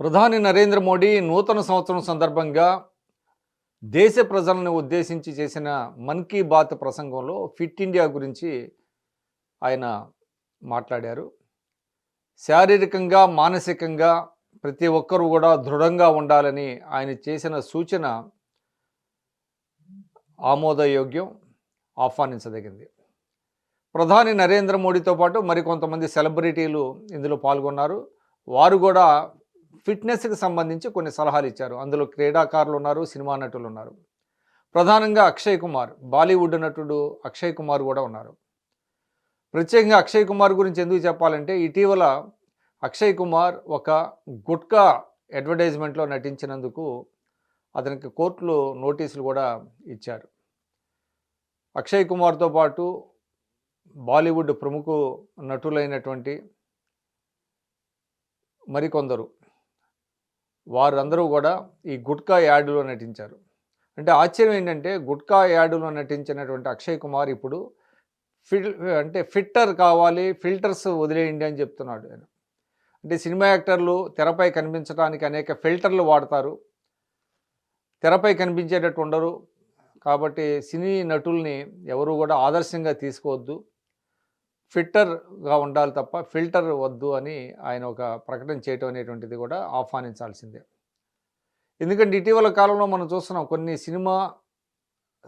ప్రధాని నరేంద్ర మోడీ నూతన సంవత్సరం సందర్భంగా దేశ ప్రజలను ఉద్దేశించి చేసిన మన్ కీ బాత్ ప్రసంగంలో ఫిట్ ఇండియా గురించి ఆయన మాట్లాడారు. శారీరకంగా మానసికంగా ప్రతి ఒక్కరూ కూడా దృఢంగా ఉండాలని ఆయన చేసిన సూచన ఆమోదయోగ్యం ఆహ్వానించదగింది. ప్రధాని నరేంద్ర మోడీతో పాటు మరికొంతమంది సెలబ్రిటీలు ఇందులో పాల్గొన్నారు. వారు కూడా ఫిట్నెస్కి సంబంధించి కొన్ని సలహాలు ఇచ్చారు. అందులో క్రీడాకారులు ఉన్నారు సినిమా నటులు ఉన్నారు. ప్రధానంగా అక్షయ్ కుమార్ బాలీవుడ్ నటుడు అక్షయ్ కుమార్ కూడా ఉన్నారు. ప్రత్యేకంగా అక్షయ్ కుమార్ గురించి ఎందుకు చెప్పాలంటే ఇటీవల అక్షయ్ కుమార్ ఒక గుట్కా అడ్వర్టైజ్మెంట్లో నటించినందుకు అతనికి కోర్టులో నోటీసులు కూడా ఇచ్చారు. అక్షయ్ కుమార్తో పాటు బాలీవుడ్ ప్రముఖ నటులైనటువంటి మరికొందరు వారందరూ కూడా ఈ గుట్కా యాడ్లో నటించారు. అంటే ఆశ్చర్యం ఏంటంటే గుట్కా యాడ్లో నటించినటువంటి అక్షయ్ కుమార్ ఇప్పుడు ఫిల్ అంటే ఫిట్టర్ కావాలి ఫిల్టర్స్ వదిలేయండి అని చెప్తున్నాడు ఆయన. అంటే సినిమా యాక్టర్లు తెరపై కనిపించడానికి అనేక ఫిల్టర్లు వాడతారు. తెరపై కనిపించేటట్టు ఉండరు. కాబట్టి సినీ నటుల్ని ఎవరు కూడా ఆదర్శంగా తీసుకోవద్దు. ఫిట్టర్గా ఉండాలి తప్ప ఫిల్టర్ వద్దు అని ఆయన ఒక ప్రకటన చేయటం అనేటువంటిది కూడా ఆహ్వానించాల్సిందే. ఎందుకంటే ఇటీవల కాలంలో మనం చూస్తున్నాం కొన్ని సినిమా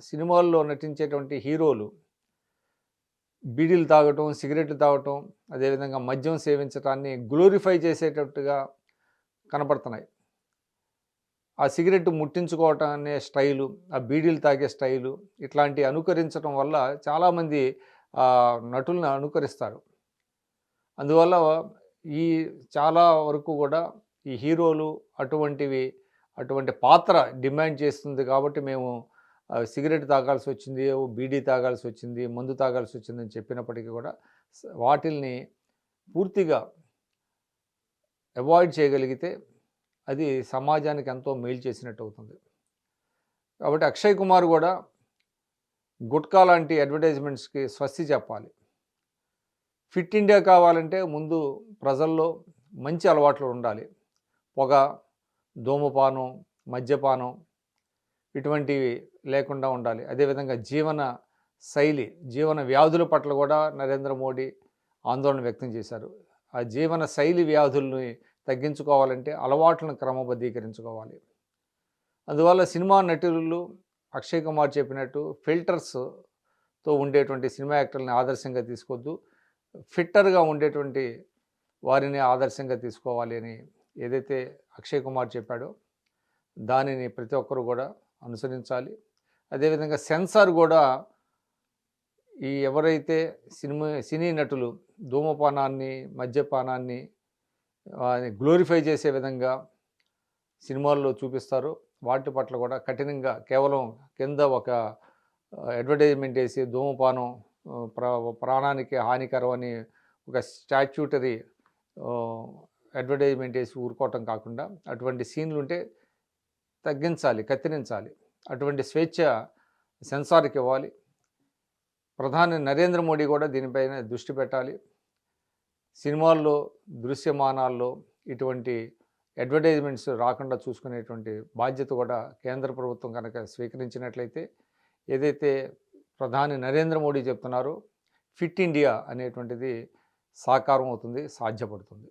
సినిమాల్లో నటించేటువంటి హీరోలు బీడీలు తాగటం సిగరెట్లు తాగటం అదేవిధంగా మద్యం సేవించటాన్ని గ్లోరిఫై చేసేటట్టుగా కనపడుతున్నాయి. ఆ సిగరెట్ ముట్టించుకోవటం అనే స్టైలు ఆ బీడీలు తాగే స్టైలు ఇట్లాంటి అనుకరించడం వల్ల చాలామంది నటులను అనుకరిస్తారు. అందువల్ల ఈ చాలా వరకు కూడా ఈ హీరోలు అటువంటివి అటువంటి పాత్ర డిమాండ్ చేస్తుంది కాబట్టి మేము సిగరెట్ తాగాల్సి వచ్చింది ఓ బీడీ తాగాల్సి వచ్చింది మందు తాగాల్సి వచ్చింది అని చెప్పినప్పటికీ కూడా వాటిల్ని పూర్తిగా అవాయిడ్ చేయగలిగితే అది సమాజానికి ఎంతో మేలు చేసినట్టు అవుతుంది. కాబట్టి అక్షయ్ కుమార్ కూడా గుట్కా లాంటి అడ్వర్టైజ్మెంట్స్కి స్వస్తి చెప్పాలి. ఫిట్ ఇండియా కావాలంటే ముందు ప్రజల్లో మంచి అలవాట్లు ఉండాలి. పొగ ధూమపానం మద్యపానం ఇటువంటివి లేకుండా ఉండాలి. అదేవిధంగా జీవన శైలి జీవన వ్యాధుల పట్ల కూడా నరేంద్ర మోడీ ఆందోళన వ్యక్తం చేశారు. ఆ జీవన శైలి వ్యాధుల్ని తగ్గించుకోవాలంటే అలవాట్లను క్రమబద్ధీకరించుకోవాలి. అందువల్ల సినిమా నటులు అక్షయ్ కుమార్ చెప్పినట్టు ఫిల్టర్స్తో ఉండేటువంటి సినిమా యాక్టర్ని ఆదర్శంగా తీసుకోవద్దు. ఫిట్టర్గా ఉండేటువంటి వారిని ఆదర్శంగా తీసుకోవాలి అని ఏదైతే అక్షయ్ కుమార్ చెప్పాడో దానిని ప్రతి ఒక్కరు కూడా అనుసరించాలి. అదేవిధంగా సెన్సార్ కూడా ఈ ఎవరైతే సినిమా సినీ నటులు ధూమపానాన్ని మద్యపానాన్ని గ్లోరిఫై చేసే విధంగా సినిమాల్లో చూపిస్తారో వాటి పట్ల కూడా కఠినంగా కేవలం కింద ఒక అడ్వర్టైజ్మెంట్ వేసి ధూమపానం ప్ర ప్రాణానికి హానికరం అని ఒక స్టాచ్యూటరీ అడ్వర్టైజ్మెంట్ వేసి ఊరుకోవటం కాకుండా అటువంటి సీన్లు ఉంటే తగ్గించాలి కత్తిరించాలి. అటువంటి స్వేచ్ఛ సెన్సార్కి ఇవ్వాలి. ప్రధాని నరేంద్ర మోడీ కూడా దీనిపైన దృష్టి పెట్టాలి. సినిమాల్లో దృశ్యమానాల్లో ఇటువంటి అడ్వర్టైజ్మెంట్స్ రాకుండా చూసుకునేటువంటి బాధ్యత కూడా కేంద్ర ప్రభుత్వం కనుక స్వీకరించినట్లయితే ఏదైతే ప్రధాని నరేంద్ర మోడీ చెప్తున్నారో ఫిట్ ఇండియా అనేటువంటిది సాకారం అవుతుంది సాధ్యపడుతుంది.